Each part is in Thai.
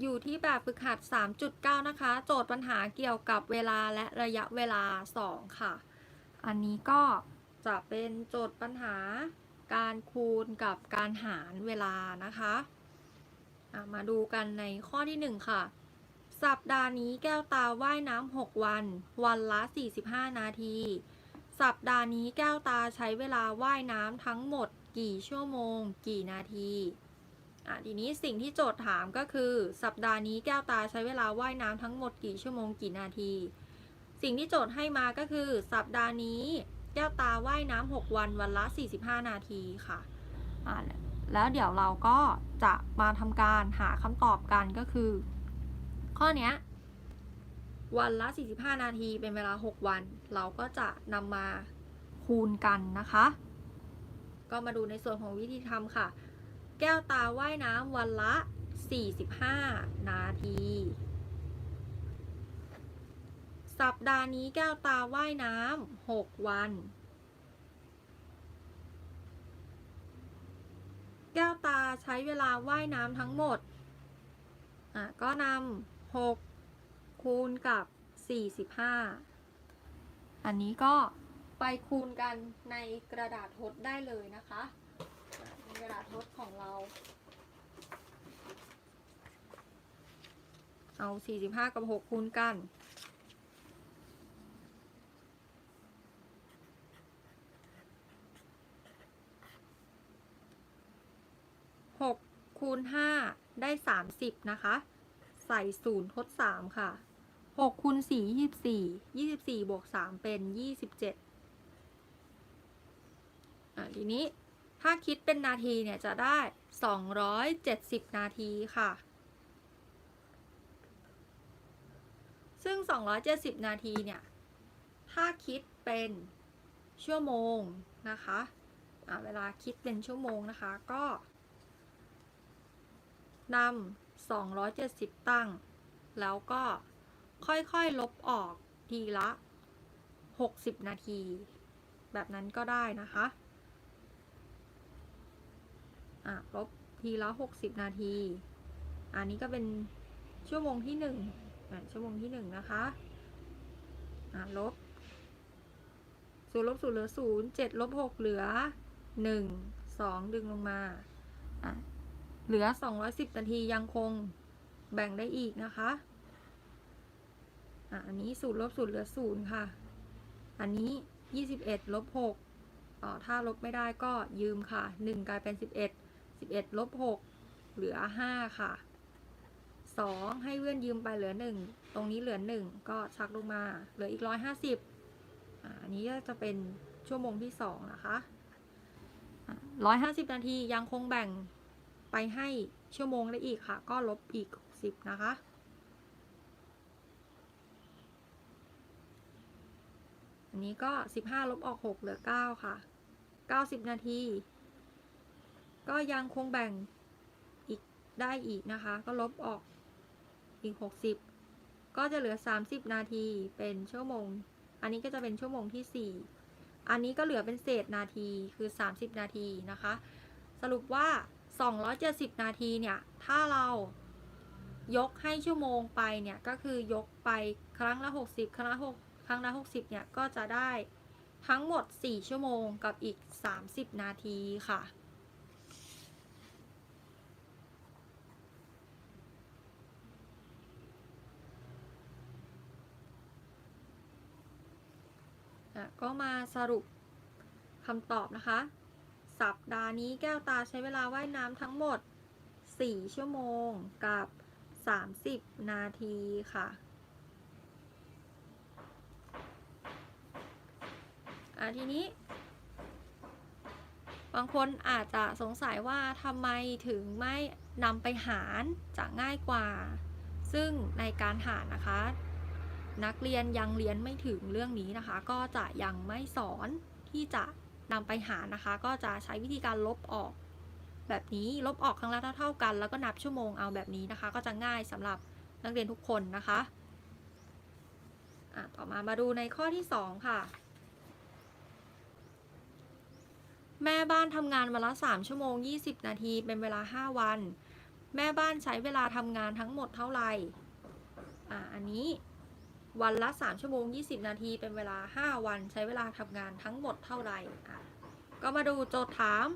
อยู่ที่แบบฝึกหัด 3.9 นะคะ โจทย์ปัญหาเกี่ยวกับเวลาและระยะเวลา 2 ค่ะ อันนี้ก็จะเป็นโจทย์ปัญหาการคูณกับการหารเวลานะคะมาดูกันในข้อที่ 1 ค่ะ สัปดาห์นี้แก้วตาว่ายน้ำ6 วัน วันละ 45 นาที สัปดาห์นี้แก้วตาใช้เวลาว่ายน้ำทั้งหมดกี่ชั่วโมง กี่นาที อะทีนี้สิ่งที่โจทย์ถามก็คือ สัปดาห์นี้แก้วตาใช้เวลาว่ายน้ำทั้งหมดกี่ชั่วโมงกี่นาที สิ่งที่โจทย์ให้มาก็คือ สัปดาห์นี้แก้วตาว่ายน้ำ6วันวันละ 45 นาทีค่ะอะแล้วเดี๋ยวเราก็จะมาทำการหาคำตอบกันก็คือ ข้อนี้วันละ 45 นาทีเป็นเวลา 6 วัน เราก็จะนำมาคูณกันนะคะ ก็มาดูในส่วนของวิธีทำค่ะ แก้วตาว่ายน้ำวันละ 45 นาที สัปดาห์นี้แก้วตาว่ายน้ำ6วัน แก้วตาใช้เวลาว่ายน้ำทั้งหมด อะ ก็นำ6คูณกับ 45 อันนี้ก็ไปคูณกันในกระดาษทดได้เลยนะคะ กระดาษทดของเรา เอา45กับ6คูณกัน6คูณ5ได้30นะคะ ใส่0ทด3ค่ะ6คูณ4 24 24บวก3เป็น27อะทีนี้ ถ้าคิดเป็นนาทีเนี่ยจะได้ 270 นาทีค่ะ ซึ่ง 270 นาทีเนี่ย ถ้าคิดเป็นชั่วโมงนะคะะเวลาคิดเป็นชั่วโมงนะคะ ก็นำ270 ตั้ง แล้วก็ค่อยๆลบออกทีละ 60 นาที แบบนั้นก็ได้นะคะ อะลบทีละ60นาที อันนี้ก็เป็นชั่วโมงที่1อะชั่วโมงที่1นะคะอะลบศูนย์ลบศูนย์เหลือศูนย์เจ็ดลบหกเหลือหนึ่งสองดึงลงมาอะเหลือ210นาทียังคงแบ่งได้อีกนะคะอะอันนี้ศูนย์ลบศูนย์เหลือศูนย์ค่ะ อันนี้21ลบ6อ๋อถ้าลบไม่ได้ก็ยืมค่ะ1กลายเป็นสิบเอ็ด 11 11ลบ6เหลือ5ค่ะ2ให้เพื่อนยืมไปเหลือ1ตรงนี้เหลือ1ก็ชักลงมาเหลืออีก150อะอันนี้ก็จะเป็นชั่วโมงที่2นะคะอะ150นาทียังคงแบ่งไปให้ชั่วโมงได้อีกค่ะ ก็ลบอีก10นะคะอันนี้ก็ 15 ลบออก 6 เหลือ 9 ค่ะ 90 นาที ก็ยังคงแบ่งอีกได้อีกนะคะ ก็ลบออกอีก 60 ก็จะเหลือ 30 นาทีเป็นชั่วโมง อันนี้ก็จะเป็นชั่วโมงที่ 4 อันนี้ก็เหลือเป็นเศษนาทีคือ 30 นาทีนะคะ สรุปว่า 270 นาทีเนี่ย ถ้าเรายกให้ชั่วโมงไปเนี่ย ก็คือยกไปครั้งละ 60 ครั้งละ6ครั้งละ60 เนี่ย ก็จะได้ทั้งหมด 4 ชั่วโมงกับอีก 30 นาทีค่ะะก็มาสรุปคำตอบนะคะ สัปดาห์นี้แก้วตาใช้เวลาว่ายน้ำทั้งหมด 4 ชั่วโมงกับ 30 นาทีค่ะ อะทีนี้ บางคนอาจจะสงสัยว่าทำไมถึงไม่นำไปหารจะง่ายกว่า ซึ่งในการหารนะคะ นักเรียนยังเรียนไม่ถึงเรื่องนี้นะคะ ก็จะยังไม่สอนที่จะนำไปหารนะคะ ก็จะใช้วิธีการลบออก แบบนี้ลบออกครั้งละเท่าๆกัน แล้วก็นับชั่วโมงเอาแบบนี้นะคะ ก็จะง่ายสำหรับนักเรียนทุกคนนะคะอะต่อมามาดูในข้อที่ 2 ค่ะ แม่บ้านทำงานวันละ 3 ชั่วโมง 20 นาที เป็นเวลา 5 วัน แม่บ้านใช้เวลาทำงานทั้งหมดเท่าไหร่ อ่า อันนี้ วันละ 3 ชั่วโมง 20 นาทีเป็นเวลา 5 วันใช้เวลาทำงานทั้งหมดเท่าไหร่ก็มาดูโจทย์ถาม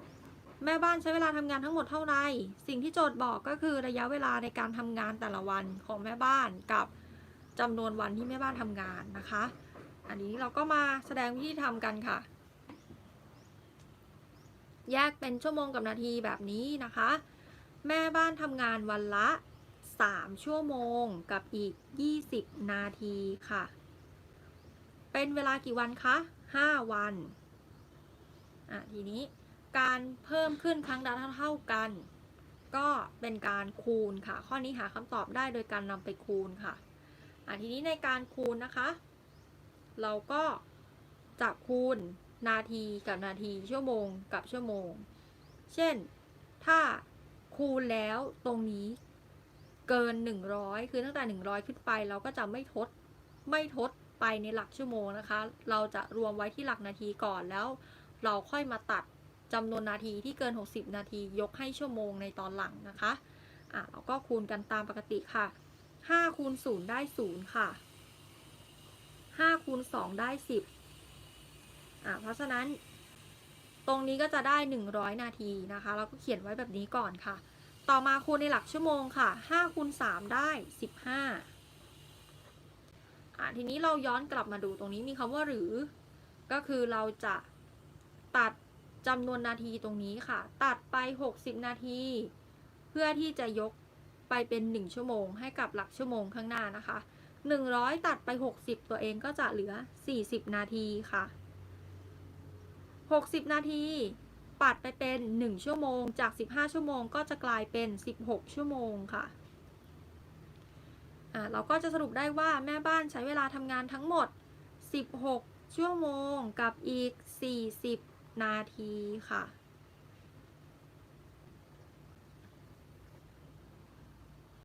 แม่บ้านใช้เวลาทำงานทั้งหมดเท่าไหร่ สิ่งที่โจทย์บอกก็คือระยะเวลาในการทำงานแต่ละวันของแม่บ้านกับจำนวนวันที่แม่บ้านทำงานนะคะ อันนี้เราก็มาแสดงวิธีทำกันค่ะ แยกเป็นชั่วโมงกับนาทีแบบนี้นะคะ แม่บ้านทำงานวันละ 3 ชั่วโมงกับอีก 20 นาทีค่ะ เป็นเวลากี่วันคะ 5 วันอะทีนี้การเพิ่มขึ้นครั้งละเท่ากัน ก็เป็นการคูณค่ะ ข้อนี้หาคำตอบได้โดยการนำไปคูณค่ะอะทีนี้ในการคูณนะคะ เราก็จะคูณนาทีกับนาทีชั่วโมงกับชั่วโมง เช่นถ้าคูณแล้วตรงนี้ เกิน 100 คือตั้งแต่ 100 ขึ้นไป เราก็จะไม่ทดไม่ทดไปในหลักชั่วโมงนะคะ เราจะรวมไว้ที่หลักนาทีก่อนแล้ว เราค่อยมาตัดจำนวนนาทีที่เกิน 60 นาทียกให้ชั่วโมงในตอนหลังนะคะอะเราก็คูณกันตามปกติค่ะ5คูณ0ได้ 0 ค่ะ5คูณ2ได้ 10อะเพราะฉะนั้น ตรงนี้ก็จะได้ 100 นาทีนะคะ เราก็เขียนไว้แบบนี้ก่อนค่ะ ต่อมาคูณในหลักชั่วโมงค่ะ5คูณ3ได้ 15อะทีนี้เราย้อนกลับมาดูตรงนี้มีคำว่าหรือ ก็คือเราจะตัดจำนวนนาทีตรงนี้ค่ะ ตัดไป 60 นาที เพื่อที่จะยกไปเป็น 1 ชั่วโมง ให้กับหลักชั่วโมงข้างหน้านะคะ 100 ตัดไป 60 ตัวเองก็จะเหลือ 40 นาทีค่ะ 60 นาที ปัดไปเป็น 1 ชั่วโมง จาก 15 ชั่วโมงก็จะกลายเป็น 16 ชั่วโมงค่ะเราก็จะสรุปได้ว่าแม่บ้านใช้เวลาทำงานทั้งหมด 16 ชั่วโมงกับอีก 40 นาทีค่ะ